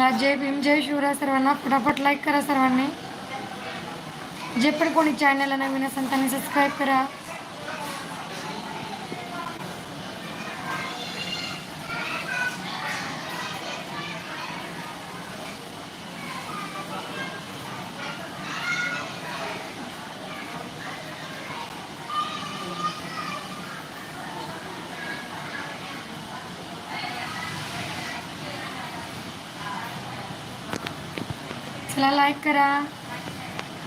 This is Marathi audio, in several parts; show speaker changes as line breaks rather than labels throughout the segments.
चॅनलला जय भीम जय शिवराय सर्वांना. फटाफट लाईक करा सर्वांनी. जे पण कोणी चॅनलला नवीन असेल त्यांनी सबस्क्राईब करा. चला लाईक करा.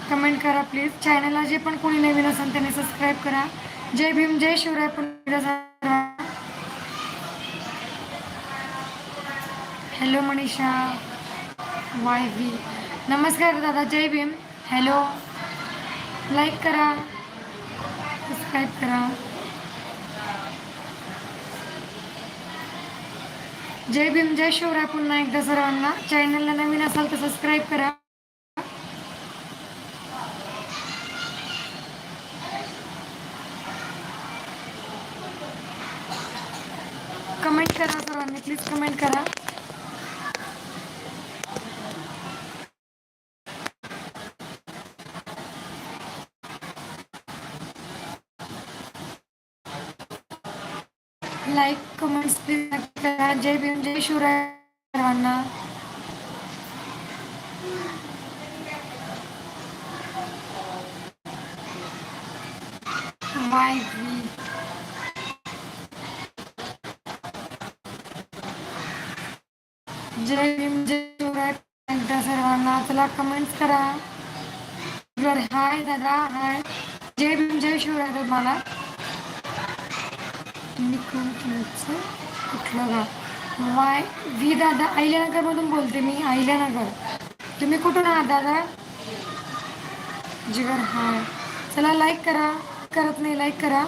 कमेंट करा प्लीज चॅनलला जे पण कोणी नवीन असेल त्यांनी सबस्क्राईब करा. जय भीम जय शिवराय पुन्हा हॅलो मनीषा. वाय भी नमस्कार दादा जय भीम. हॅलो लाईक करा. सबस्क्राईब करा. जय भीम जय शिवराय पुन्हा एकदा सर्वांना चॅनलला नवीन असाल तर सबस्क्राईब करा कमेंट करा सर्वांनी प्लीज कमेंट करा. लाईक कमेंट्स प्लीज करा. जय भीम जय शिवराय सर्वांना. वाय करा. जर हाय दादा हाय. जय भीम जय शिवराय तुम्हाला. तुम्ही कोण तुमचं कुठलं गाव? वाय व्ही दादा अहिल्यानगरमधून बोलते मी अहिल्यानगर तुम्ही कुठून आहात दादा? जिगर हाय. चला लाईक करा. करत नाही लाईक करा.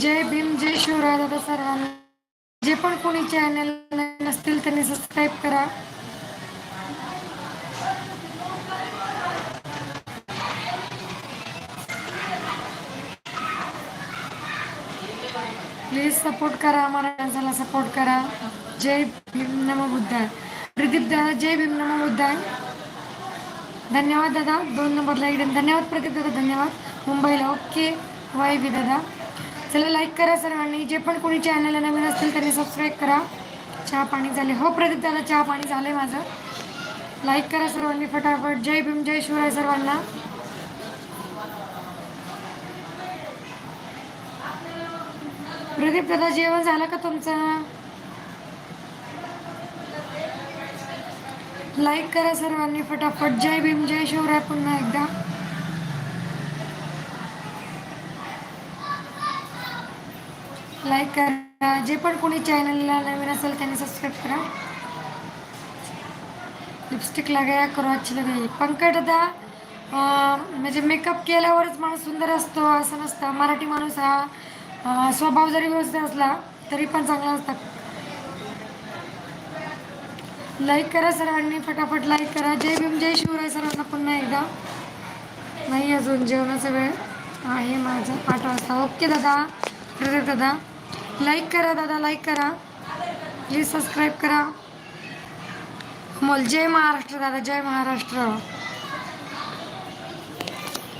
जय भीम जय शिवराय दादा सर्वांना. जे पण कोणी चॅनल नसतील त्यांनी सबस्क्राईब करा. प्लीज सपोर्ट करा महाराजाला सपोर्ट करा. जय भीम नम बुद्धाय. प्रदीप दादा जय भीम नम बुद्धाय. धन्यवाद दादा दोन नंबरला एकदम धन्यवाद प्रदीप दादा धन्यवाद. मुंबईला ओके वाय बी दादा. चला लाईक करा सर्वांनी. जे पण कोणी चॅनलला नवीन असतील त्यांनी सबस्क्राईब करा. चहा पाणी झाले. हो प्रदीप दादा चहा पाणी झालं आहे माझं. लाईक करा सर्वांनी फटाफट. जय भीम जय शिवराय सर्वांना. प्रदीप दादा जेवण झालं का तुमचं? लाईक करा सर्वांनी फटाफट. जय भीम जय शिवराय पुन्हा एकदा. लाईक करा. जे पण कोणी चॅनलला नवीन असेल त्यांनी सबस्क्राईब करा. लिपस्टिक लगाया करो अच्छी लगाई पंकज दादा म्हणजे मेकअप केल्यावरच माणूस सुंदर असतो असं नसतं. मराठी माणूस हा स्वभाव जरी व्यवस्थित असला तरी पण चांगला असतात लाईक करा सर्वांनी. फटाफट लाईक करा. जय भीम जय शिवराय सर्वांना पुन्हा एकदा. नाही अजून जेवणाचा वेळ आहे माझा. आठ वाजता. ओके दादा. दादा. लाईक करा दादा लाईक करा. प्लीज सबस्क्राईब करा. मोल जय महाराष्ट्र दादा जय महाराष्ट्र.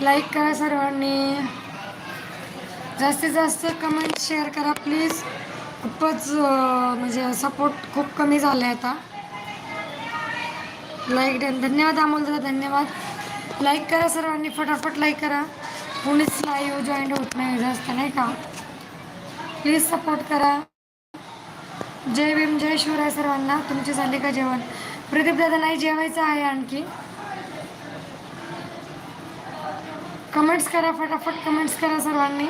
लाईक करा सर्वांनी. जास्तीत जास्त कमेंट शेअर करा प्लीज खूपच म्हणजे सपोर्ट खूप कमी झाला आहे आता. लाईक डन धन्यवाद अमोल दादा धन्यवाद. लाईक करा सर्वांनी फटाफट लाईक करा. कोणीच लाईव्ह जॉईन होत नाही जास्त नाही का? प्लीज सपोर्ट करा. जय भीम जय शिवराय सर्वांना. तुमचे झाले का जेवण? प्रदीप दादा नाही जेवायचं आहे आणखी. कमेंट्स करा फटाफट कमेंट्स करा सर्वांनी.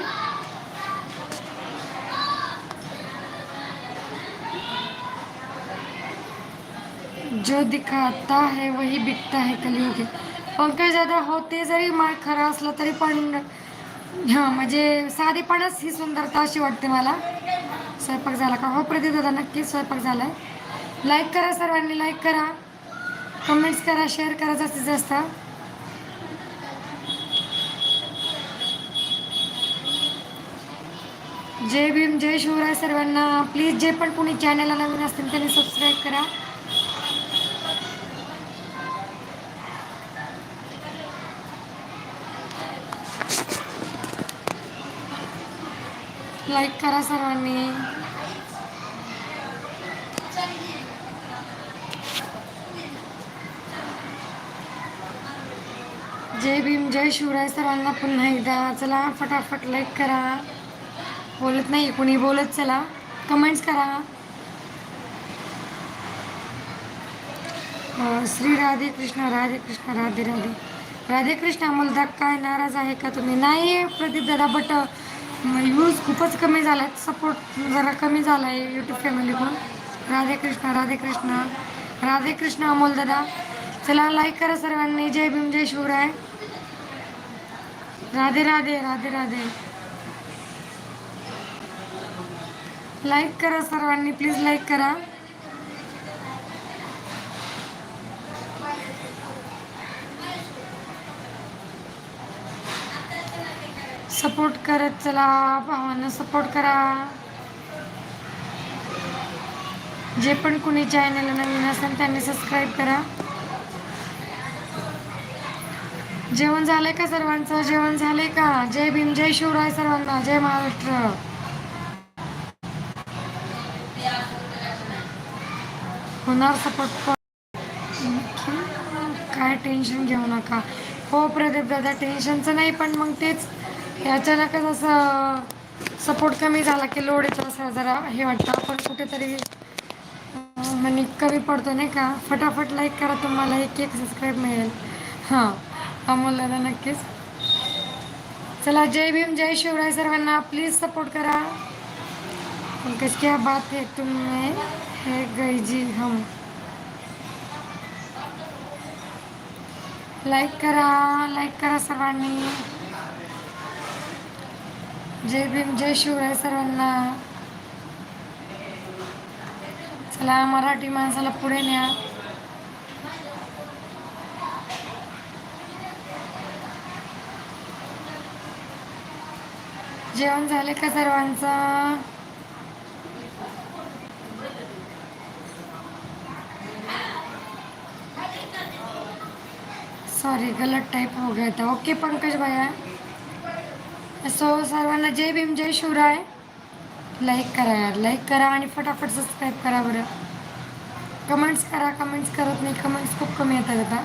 जो दिखाता है वही बिकता है कलियुग. पंकज दादा हो ते जरी मार्ग खरा असलं तरी पण हां म्हणजे साधेपणाच ही सुंदरता अशी वाटते मला. स्वयंपाक झाला का? हो प्रदीप दादा नक्कीच स्वयंपाक झाला आहे लाईक करा सर्वांनी लाईक करा. कमेंट्स करा शेअर करा जास्तीत जास्त. जय भीम जय शिवराय सर्वांना. प्लीज जे पण कोणी चॅनलला नवीन असतील त्यांनी सबस्क्राईब करा. लाईक करा सर्वांनी. जय भीम जय शिवराय सर्वांना पुन्हा एकदा चला फटाफट लाईक करा. बोलत नाही कुणी बोलत चला. कमेंट्स करा. श्री राधे कृष्ण राधे कृष्ण राधे राधे. राधे कृष्ण मुलदा काय नाराज आहे का तुम्ही? नाही प्रदीप दादा बट यूज खूपच कमी झाला आहे सपोर्ट जरा कमी झाला आहे यूट्यूब फॅमिलीकडून राधे कृष्ण राधे कृष्ण. राधे कृष्ण अमोल दादा. चला लाईक करा सर्वांनी. जय भीम जय शिवराय. राधे राधे राधे राधे. लाईक करा सर्वांनी. प्लीज लाईक करा. सपोर्ट करत चला भावांना सपोर्ट करा. जे पण कुणी चॅनल नवीन असेल त्यांनी सबस्क्राईब करा. जेवण झालंय का सर्वांचं? जेवण झालंय का? जय भीम जय शिवराय सर्वांना. जय महाराष्ट्र. होणार सपोर्ट काय टेन्शन घेऊ नका. हो प्रदीप दादा टेन्शनचं नाही पण मग तेच अचानकच असं सपोर्ट कमी झाला की लोड येतो असं जरा हे वाटतं. आपण कुठेतरी म्हणजे कमी पडतो नाही का? फटाफट लाईक करा तुम्हाला एक एक सबस्क्राईब मिळेल. हां अमोलला नक्कीच. चला जय भीम जय शिवराय सर्वांना. प्लीज सपोर्ट करा. क्या बात है तुम्ही है गई जी हम. लाईक करा लाईक करा सर्वांनी. जय भीम जय शिवराय सर्वांना. चला मराठी माणसाला पुढे न्या. जेवण झाले का सर्वांचं? सॉरी गलत टाईप हो गया था. ओके पंकज भैया. सो सर्वांना जय भीम जय शिवराय. लाईक करा यार लाईक करा आणि फटाफट सबस्क्राईब करा बरं. कमेंट्स करा कमेंट्स करत नाही कमेंट्स खूप कमी येतात आता.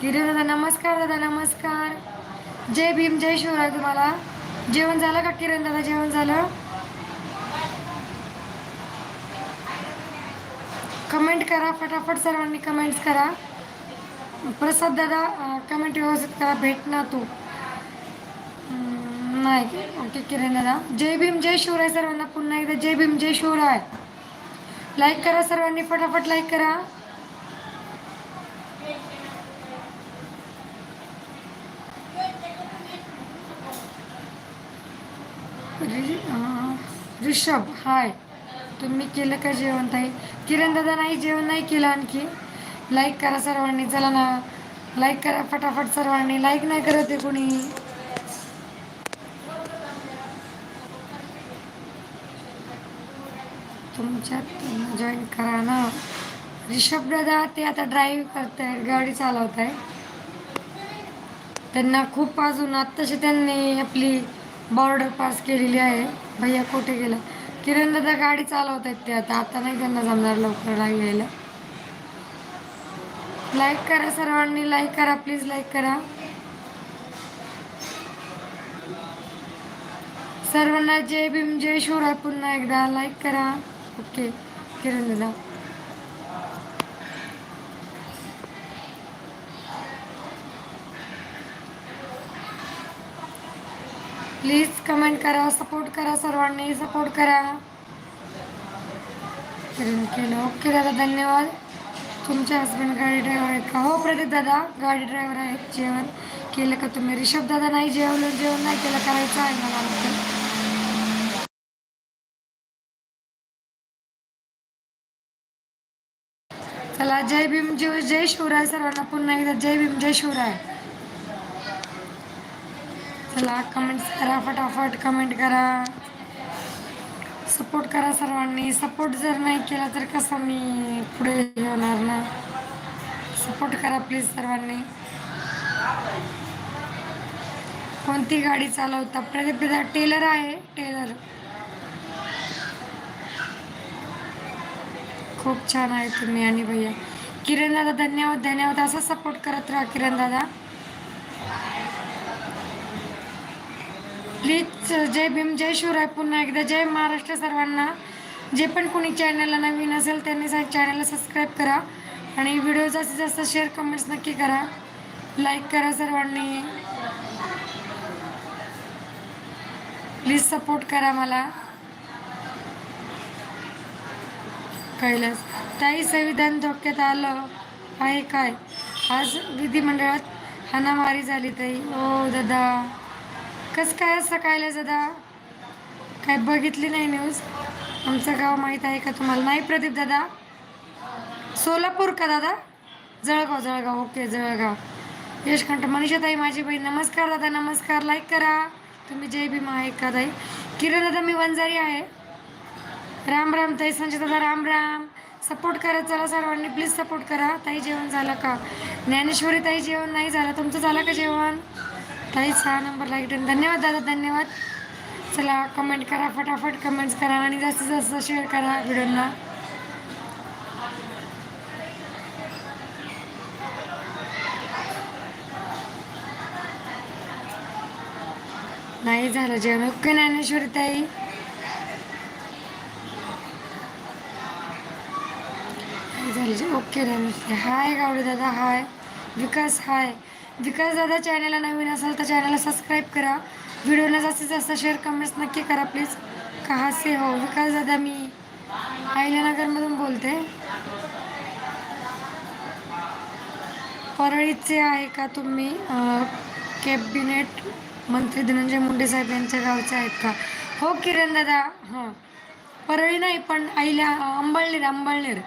किरण दादा नमस्कार दादा नमस्कार. जय भीम जय शिवराय तुम्हाला. जेवण झालं का किरण दादा जेवण झालं? कमेंट करा फटाफट सर्वांनी कमेंट्स करा. प्रसाद दादा कमेंट व्यवस्थित करा भेट ना तू नाही. ओके किरण दादा. जय भीम जय शिवराय सर्वांना पुन्हा एकदा. जय भीम जय शिवराय. लाईक करा सर्वांनी फटाफट लाईक करा. ऋषभ हाय तुम्ही केलं का जेवण ताई? किरण दादा नाही जेवण नाही केलं आणखी. लाईक करा सर्वांनी चला ना. लाईक करा फटाफट सर्वांनी. लाईक नाही करत आहे कोणी. तुमच्यात जॉईन करा ना. रिषभ दादा ते आता ड्राईव्ह आहेत गाडी चालवत आहे त्यांना खूप अजून आत्ताशी त्यांनी आपली बॉर्डर पास केलेली आहे. भैया कुठे गेला? किरण दादा गाडी चालवत आहेत ते आता. आता नाही त्यांना जमणार लवकर ड्राईव्ह यायला लाईक करा सर्वांनी लाईक करा प्लीज़ लाईक करा. सर्वांना जय भीम, जय शिवराय. पुन्हा एकदा लाईक करा. ओके किरण दादा प्लीज़ कमेंट करा सपोर्ट करा, सर्वांनी सपोर्ट करा. ओके दादा, धन्यवाद. तुमचे हस्बंड गाडी ड्रायव्हर आहेत का? हो प्रदीप दादा गाडी ड्रायव्हर आहेत. जेवण केलं का तुम्ही? रिषभ दादा नाही जेवलं जेवण नाही केलं करायचं आहे मला वाटतं. चला जय भीम जय जय शिवराय सर्वांना. पुन्हा एकदा जय भीम जय शिवराय. चला कमेंट करा फटाफट कमेंट करा. सपोर्ट करा सर्वांनी. सपोर्ट जर नाही केला तर कसं मी पुढे हे होणार ना? सपोर्ट करा प्लीज सर्वांनी. कोणती गाडी चालवता? प्रदीप दादा टेलर आहे. टेलर. खूप छान आहे तुम्ही आणि भैया. किरण दादा धन्यवाद. धन्यवाद. असा सपोर्ट करत राहा किरण दादा. प्लीज जय भीम जय शिवराय पुन्हा एकदा. जय महाराष्ट्र सर्वांना. जे पण कोणी चॅनलला नवीन असेल त्यांनी चॅनलला सबस्क्राईब करा. आणि व्हिडिओ जास्तीत जास्त शेअर कमेंट्स नक्की करा. लाईक करा सर्वांनी. प्लीज सपोर्ट करा मला. कैलास. ताई संविधान धोक्यात आलं. आहे काय? आज विधिमंडळात हाणामारी झाली ताई. ओ दादा. कसं काय असं कैलास दादा काय बघितली नाही न्यूज आमचं गाव माहीत आहे का तुम्हाला? नाही प्रदीप दादा? सोलापूर का दादा? जळगाव जळगाव. ओके जळगाव. यशकंठ मनीषाताई माझी बहीण. नमस्कार दादा नमस्कार. लाईक करा. तुम्ही जय भीमा आहे का ताई? किरण दादा मी वंजारी आहे. राम राम ताई संजय दादा राम राम. सपोर्ट करा चला सर्वांनी. प्लीज सपोर्ट करा. ताई जेवण झालं का? ज्ञानेश्वरी ताई जेवण नाही झालं. तुमचं झालं का जेवण? ताई सहा नंबर लाईक धन्यवाद दादा धन्यवाद. चला कमेंट करा फटाफट कमेंट्स करा आणि जास्तीत जास्त शेअर करा व्हिडिओना नाही झालं जेवण. ओके ज्ञानेश्वरी ताई. झालं ओके ज्ञानेश्वरी हाय गावडे दादा हाय. विकास हाय. विकास दादा चॅनलला नवीन असेल तर चॅनलला सबस्क्राईब करा. व्हिडिओला जास्तीत जास्त शेअर कमेंट्स नक्की करा प्लीज. कहासे हो? विकास दादा मी अहिल्यानगरमधून बोलते. परळीचे आहे का तुम्ही? कॅबिनेट मंत्री धनंजय मुंडे साहेब यांच्या गावचे आहेत का? हो किरण दादा. हां. परळी नाही पण आईल्या अंबळनेर अंबळनेर.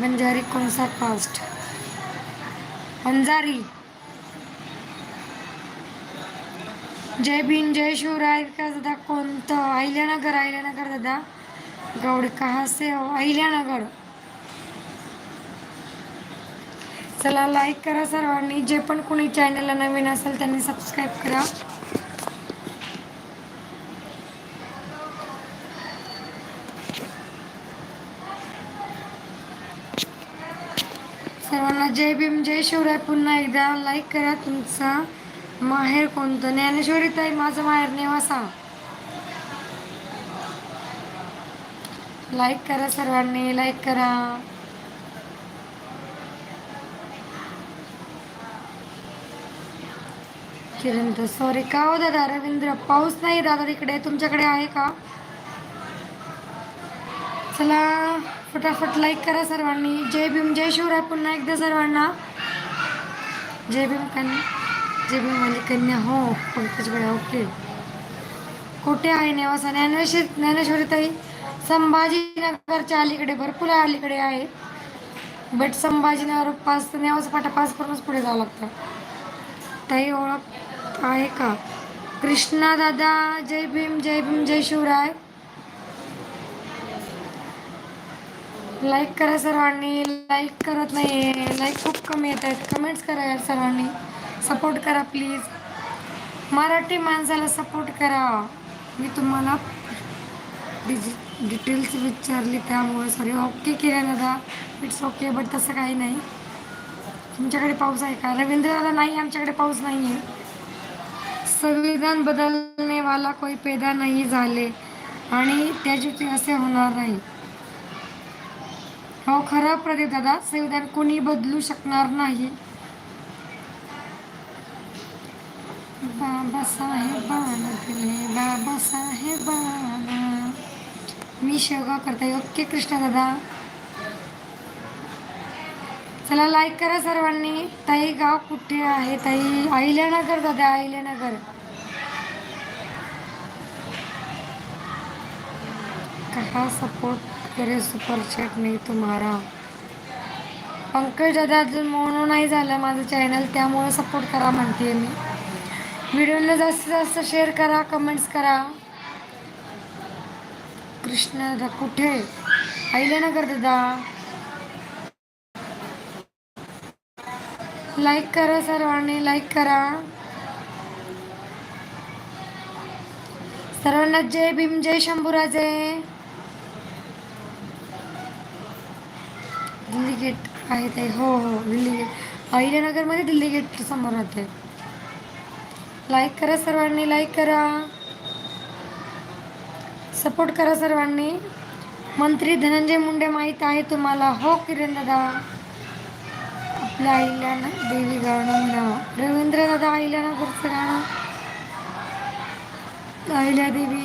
बंजारी कोणसा फास्ट अंजारी. जय भीम जय शिवराय. का दादा कोणतं? अहिल्यानगर अहिल्यानगर दादा. गौड कहासे अहिल्यानगर. चला लाईक करा सर्वांनी. जे पण कोणी चॅनलला नवीन असेल त्यांनी सबस्क्राईब करा. सर्वांना जय भीम जय शिवराय. पुन्हा एकदा लाईक करा तुमचा. माहेर कोणतं? ज्ञानेश्वरी ताई माझं माहेर नेवासा. लाईक करा सर्वांनी लाईक करा. किरण तर सॉरी का हो दादा? रवींद्र पाऊस नाही दादा तिकडे. तुमच्याकडे आहे का? चला फटाफट लाईक करा सर्वांनी. जय भीम जय शिवराय पुन्हा एकदा सर्वांना. जय भीम कानी जय भीम माझी कन्या हो पंकजकडे ओके. कुठे आहे नेवासा? ज्ञानेश्वरी ज्ञानेश्वरी ताई संभाजीनगरच्या अलीकडे भरपूर अलीकडे आहे. बट संभाजीनगर पास नेवासा पाठा पास करूनच पुढे जावं लागतं. ताई ओळख आहे का? कृष्णा दादा जय भीम जय भीम जय शिवराय. लाईक करा सर्वांनी लाईक करत नाही लाईक खूप कमी येत आहेत. कमेंट्स करा यार सर्वांनी. सपोर्ट करा प्लीज. मराठी माणसाला सपोर्ट करा. मी तुम्हाला डिजि डिटेल्स विचारली त्यामुळे सॉरी ओके केलं दादा. इट्स ओके बट तसं काही नाही. तुमच्याकडे पाऊस आहे का? रवींद्र दादा नाही आमच्याकडे पाऊस नाही आहे संविधान बदलने वाला कोई पैदा नाही झाले. आणि त्याची असे होणार नाही. हो खरा प्रदीप दादा संविधान कोणी बदलू शकणार नाही? बाबासाहेबांना दिले बाबासाहेबांना मी शेवगाव करते. ओके कृष्ण दादा. चला लाईक करा सर्वांनी. ताई गाव कुठे आहे? ताई अहिल्यानगर दादा अहिल्यानगर. कहा सपोर्ट करे सुपर चॅट नाही तुम्हारा पंकज दादा अजून म्हणून नाही झालं माझं चॅनल त्यामुळे सपोर्ट करा म्हणते मी. व्हिडिओला जास्तीत जास्त शेअर करा कमेंट्स करा. कृष्ण दादा कुठे? आईला कर दादा. लाईक करा सर्वांनी लाईक करा. सर्वांना जय भीम जय शंभूराजे. दिल्ली गेट आहे ते. हो हो दिल्ली गेट अहिल्यानगरमध्ये दिल्ली गेट समोर राहते. लाईक करा सर्वांनी लाईक करा. सपोर्ट करा सर्वांनी. मंत्री धनंजय मुंडे माहीत आहे तुम्हाला. हो किरण दादा. आपल्या आईला ना देवी गाणं म्हणावं. रवींद्र दादा आईला ना पुढचं गाणं. आईला देवी.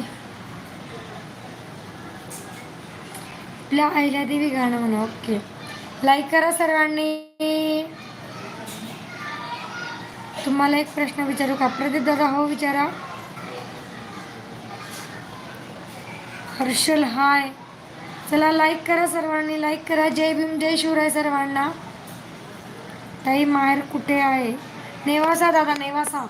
आपल्या आईला देवी गाणं म्हणा ओके. लाईक करा सर्वांनी. तुम्हाला एक प्रश्न विचारू का? प्रदीप दादा हो विचारा. हर्षल हाय. चला लाईक करा सर्वांनी लाईक करा. जय भीम जय शिवराय सर्वांना. ताई माहेर कुठे आहे? नेवासा दादा नेवासा.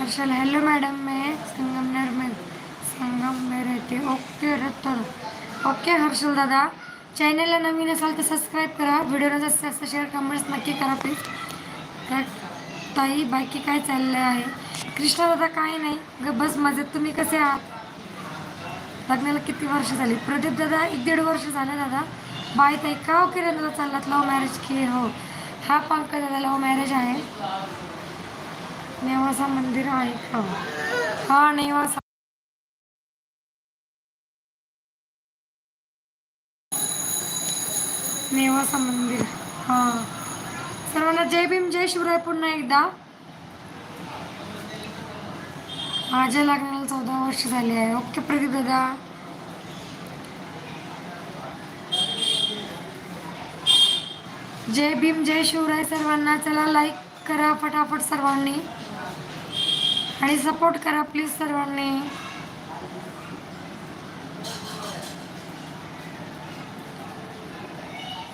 हर्षल हॅलो मॅडम मैं संगमनेर में संगम येते ओके रत्तर ओके हर्षल दादा. चॅनलला नवीन असाल तर सबस्क्राईब करा. व्हिडिओला जास्तीत जास्त शेअर कमेंट्स नक्की करा प्लीज तर ताई बाकी काय चाललं आहे? कृष्णा दादा काय नाही. ग बस मजेत तुम्ही कसे आहात? लग्नाला किती वर्ष झाली? प्रदीप दादा एक दीड वर्ष झालं दादा. बाय ताई का हो किरण दादा चाललात? लव्ह मॅरेज की हो. हा पंकज दादा लव्ह मॅरेज आहे. नेवासा मंदिर आहे. का हा नेवासा नेवासा मंदिर हां. सर्वांना जय भीम जय शिवराय पुन्हा एकदा. माझ्या लग्नाला चौदा वर्ष झाले आहे. ओके प्रदीप दादा. जय भीम जय शिवराय सर्वांना. चला लाईक करा फटाफट सर्वांनी. आणि सपोर्ट करा प्लीज सर्वांनी.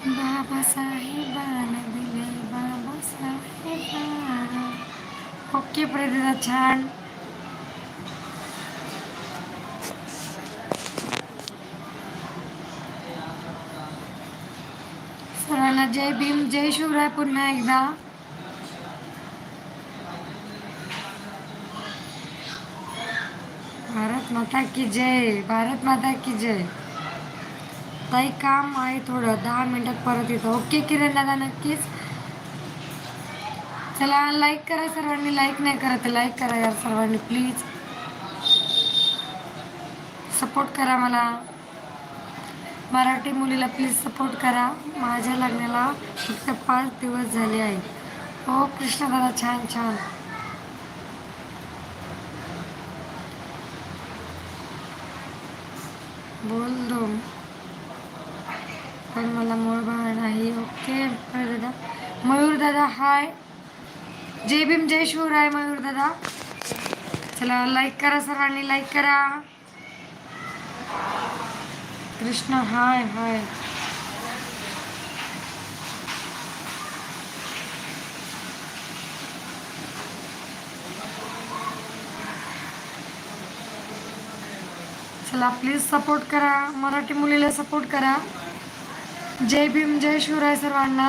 बाबासाहेबान दिले बाबासाहेबान ओके प्रदीदा छान. सर्वांना जय भीम जय शिवराय पुन्हा एकदा. भारत माता की जय भारत माता की जय. ताई काम आहे थोडं. दहा मिनटात परत येतो. ओके किरण दादा नक्कीच. चला लाईक करा सर्वांनी. लाईक नाही करत लाईक करा यार सर्वांनी प्लीज सपोर्ट करा मला. मराठी मुलीला प्लीज सपोर्ट करा. माझ्या लग्नाला फक्त पाच दिवस झाले आहे हो कृष्ण दादा छान छान. बोल दो पण मला मूळ बाळ नाही ओके दादा. मयूर दादा हाय जय भीम जय शिवराय मयूर दादा. चला लाईक करा सर्वांनी लाईक करा. कृष्ण हाय हाय चला प्लीज सपोर्ट करा. मराठी मुलीला सपोर्ट करा. जय भीम जय शिवराय सर्वांना.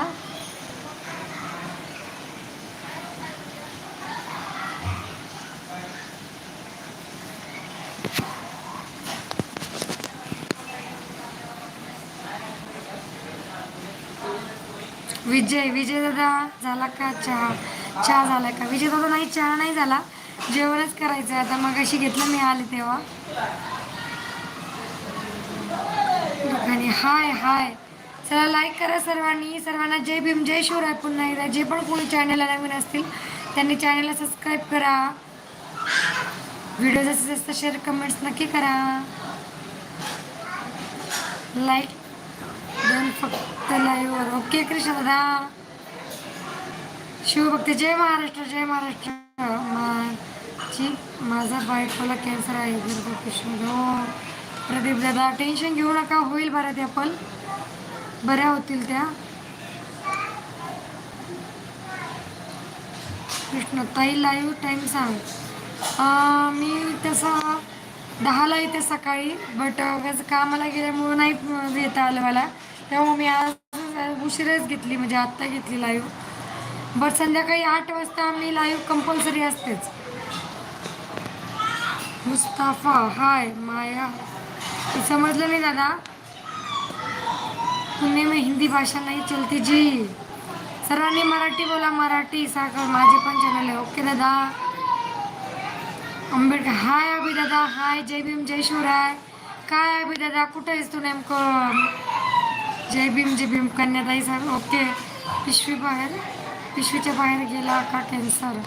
विजय विजय दादा झाला का चहा? चहा झाला का? विजय दादा नाही चहा नाही झाला. जेवणच करायचं आता मग अशी घेतलं मी आले तेव्हा. हाय हाय. चला लाईक करा सर्वांनी. सर्वांना जय भीम जय शिवराय पुन्हा एकदा. जे पण कोणी चॅनलला नवीन असतील त्यांनी चॅनलला सबस्क्राईब करा. व्हिडिओ जास्तीत जास्त शेअर कमेंट्स नक्की करा. लाईक दोन फक्त लाईव्हवर ओके कृष्ण दादा. शिवभक्ती जय महाराष्ट्र जय महाराष्ट्र. माझी माझा बायकोला कॅन्सर आहे. दुर्गा कृष्ण हो. प्रदीप दादा टेन्शन घेऊ नका. होईल बरं ते पण. बऱ्या होतील त्या. कृष्ण ताई लाईव्ह टाईम सांग. मी तसं दहाला येते सकाळी बट कामाला गेल्यामुळं नाही येता आलं मला. तेव्हा मी आज उशिराच घेतली म्हणजे आत्ता घेतली लाईव्ह बट संध्याकाळी आठ वाजता मी लाईव्ह कंपल्सरी असतेच. मुस्ताफा हाय माया. समजलं नाही दादा? पुणे में हिंदी भाषा नहीं चलती जी। सर्वांनी मराठी बोला, मराठी साखर माझे पण चॅनल आहे. ओके दादा. आंबेडकर हाय अभि दादा, हाय, जय भीम, जय शिवराय. काय अभि दादा, कुठं आहेस तू नेमकं? जय भीम जय भीम कन्याताई सर ओके पिशवी बाहेर. पिशवीच्या बाहेर गेला का कॅन्सर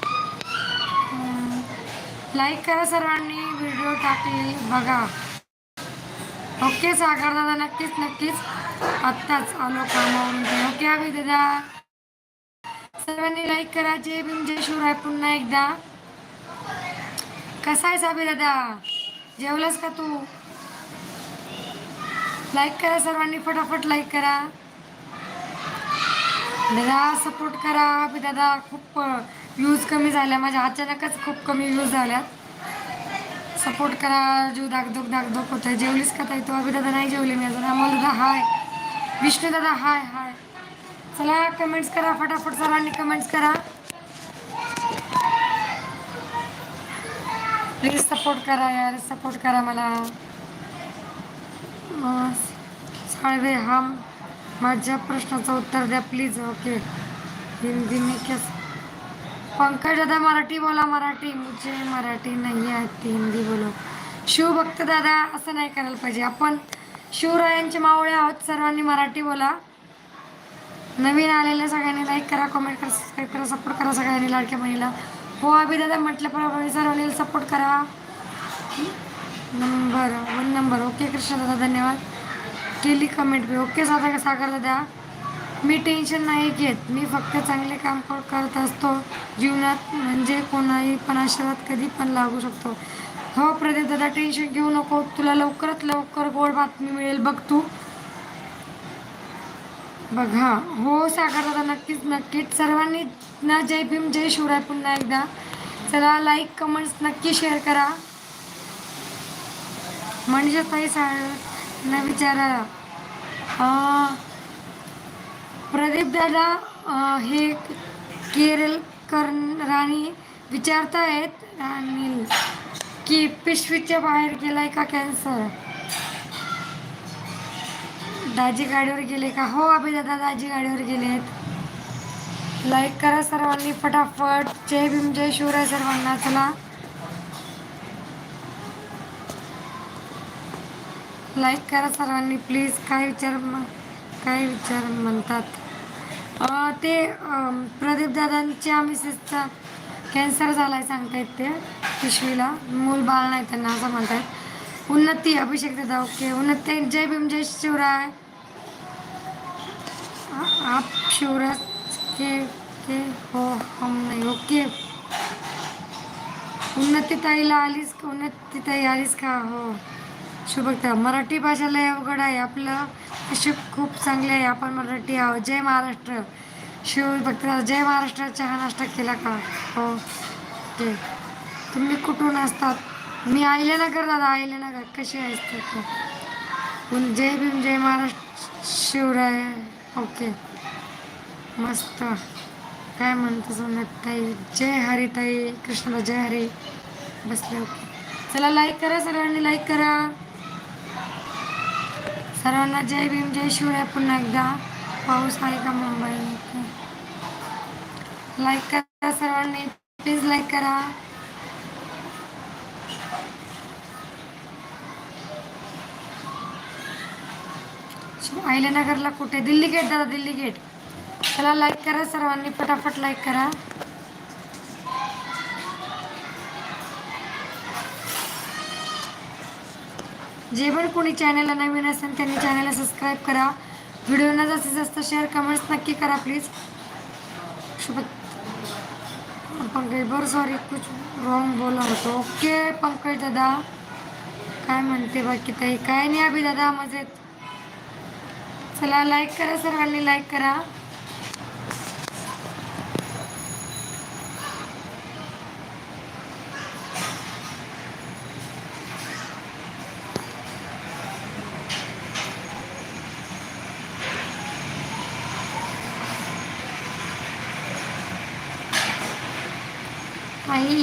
लाईक करा सर्वांनी व्हिडिओ टाकले बघा. ओके सागर दादा, नक्कीच नक्कीच. आत्ताच आलो कामावरून. ओके अभि दादा. सर्वांनी लाईक करा. जय भीम जय शिवराय. पुन्हा एकदा. कसा आहेस अभि दादा? जेवलास का तू? लाईक करा सर्वांनी. फटाफट लाईक करा. दादा सपोर्ट करा अभि दादा. खूप व्ह्यूज कमी झाल्या. माझ्या अचानकच खूप कमी व्ह्यूज झाल्यात. सपोर्ट करा. जीव दागदोग दागदुख होतंय. जेवलीस का ताई? तू अभि दादा नाही जेवले मी अजून. अमोल दादा हाय विष्णू दादा हाय हाय. चला कमेंट्स करा फटाफट सरांनी कमेंट्स करा. प्लीज सपोर्ट करा यार सपोर्ट करा मला. साळवे हा माझ्या प्रश्नाचं उत्तर द्या प्लीज ओके हिंदी मी क्या पंकज दादा मराठी बोला मराठी. मुझे मराठी नाही आहे हिंदी बोलो. शिवभक्त दादा असं नाही करायला पाहिजे. आपण शिवरायांचे मावळे आहोत सर्वांनी मराठी बोला. नवीन आलेल्या सगळ्यांनी लाईक करा कमेंट करा सबस्क्राईब करा सपोर्ट करा सगळ्यांनी लाडक्या बहिणीला. हो अभि दादा म्हटल्याप्रमाणे सर्वांनी सपोर्ट करा. Number one number okay Krishna दादा धन्यवाद. केली कमेंट बी. ओके साधा सागर दादा. मी टेन्शन नाही घेत. मी फक्त चांगले काम करत असतो. जीवनात म्हणजे कोणाही पण आशीर्वाद कधी पण लागू शकतो. हो प्रदीप दादा टेन्शन घेऊ नको. तुला लवकरात लवकर गोड बातमी मिळेल. बघ तू. बघा हो. सागर दादा नक्कीच नक्कीच. सर्वांनी ना जय भीम जय शिवराय पुन्हा एकदा. चला लाईक कमेंट्स नक्की शेअर करा. म्हणजे ताई ना विचारा. प्रदीप दादा हे हे केरळकर राणी विचारतायत. राणी की पिशवीच्या बाहेर गेलाय का कॅन्सर दाजी गाडीवर गेले का? हो अभि दादा दाजी गाडीवर गेलेत लाईक करा सर्वांनी फटाफट. जय भीम जय शिवराय सर्वांना. चला. लाईक करा सर्वांनी प्लीज काय विचार काय विचार म्हणतात? ते प्रदीप दादांच्या मिसेसचा कॅन्सर झालाय सांगतायत ते पिशवीला. मूल बाळ नाही त्यांना असं म्हणतायत. उन्नती अभिषेक दादा ओके. उन्नती जय भीम जय शिवराय. आप शिवराज के के हो हम नाही ओके. उन्नती ताईला आलीस का उन्नती ताई आलीस का? हो. शुभक्ता मराठी भाषा लय अवघड आहे. आपलं नशीब खूप चांगले आहे. आपण मराठी आहोत. जय महाराष्ट्र. शिवभक्त जय महाराष्ट्र चहा नाश्ता केला का? हो. ते. तुम्ही कुठून असतात? मी आईले नगर दादा आईले नगर कशी असतात जय भीम जय महाराष्ट्र शिवराय. ओके. मस्त. काय म्हणतो ताई? जय हरी ताई कृष्णला जय हरी. बसले ओके. चला लाईक करा सर्वांनी लाईक करा. सर्वांना जय भीम जय शिवराय पुन्हा एकदा. पाऊस आहे का मुंबई लाईक करा सर्वांनी. प्लीज लाईक करा. आयल्यानगरला कुठे? दिल्ली गेट दादा दिल्ली गेट चला लाईक करा सर्वांनी फटाफट लाईक करा. जे पण कोणी चॅनलला नवीन असेल त्यांनी चॅनलला सबस्क्राईब करा. व्हिडिओना जास्तीत जास्त शेअर कमेंट्स नक्की करा प्लीज शुभ पंकज बर सॉरी कुछ रॉंग बोला होतो. ओके पंकज दादा. काय म्हणते बाकी ताई? काय नाही अभि दादा मजेत. चला लाईक करा सर्वांनी लाईक करा.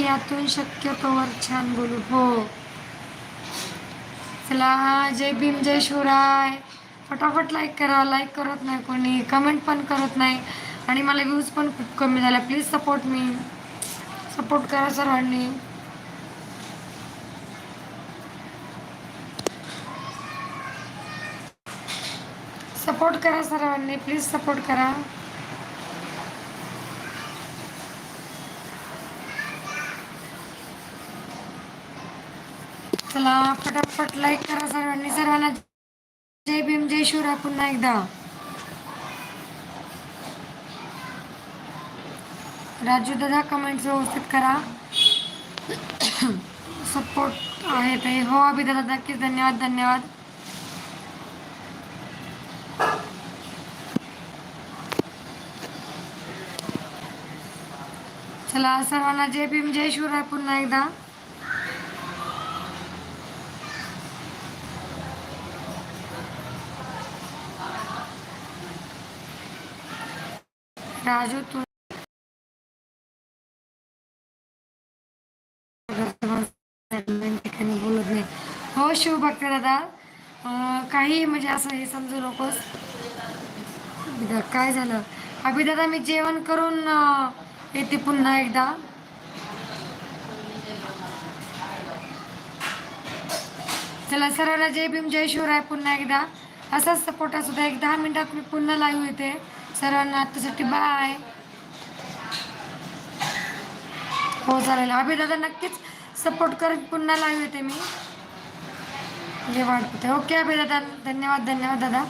यातून शक्यतोवर छान बोलू. हो. चला जय भीम जय शिवराय. फटाफट लाईक करा. लाईक करत नाही कोणी कमेंट पण करत नाही. आणि मला व्ह्यूज पण खूप कमी झाल्या. प्लीज सपोर्ट मी सपोर्ट करा सर्वांनी सपोर्ट करा सर्वांनी प्लीज सपोर्ट करा. चला फटाफट लाईक करा सर्वांनी. सर्वांना जय भीम जय शिवरा पुन्हा एकदा. राजू दादा कमेंट्स व्यवस्थित करा. सपोर्ट आहे ते. हो अभि दादा नक्कीच धन्यवाद धन्यवाद. चला सर्वांना जय भीम जय शिवराय पुन्हा एकदा. राजू तू ठिकाणी बोलत नाही हो शिव भक्त दादा. काही म्हणजे असं हे समजू नकोस. काय झालं? अभिदादा मी जेवण करून येते पुन्हा एकदा. चला सर्वांना जय भीम जय शिवराय पुन्हा एकदा. असाच सपोर्ट असू द्या एक दहा मिनिटात मी पुन्हा लाईव्ह येते. सर्वांना आतासाठी बाय हो चालेल. अभिदादा नक्कीच सपोर्ट करत पुन्हा लाईव्ह येते मी. जे वाटते ओके अभिदादा. धन्यवाद धन्यवाद दादा.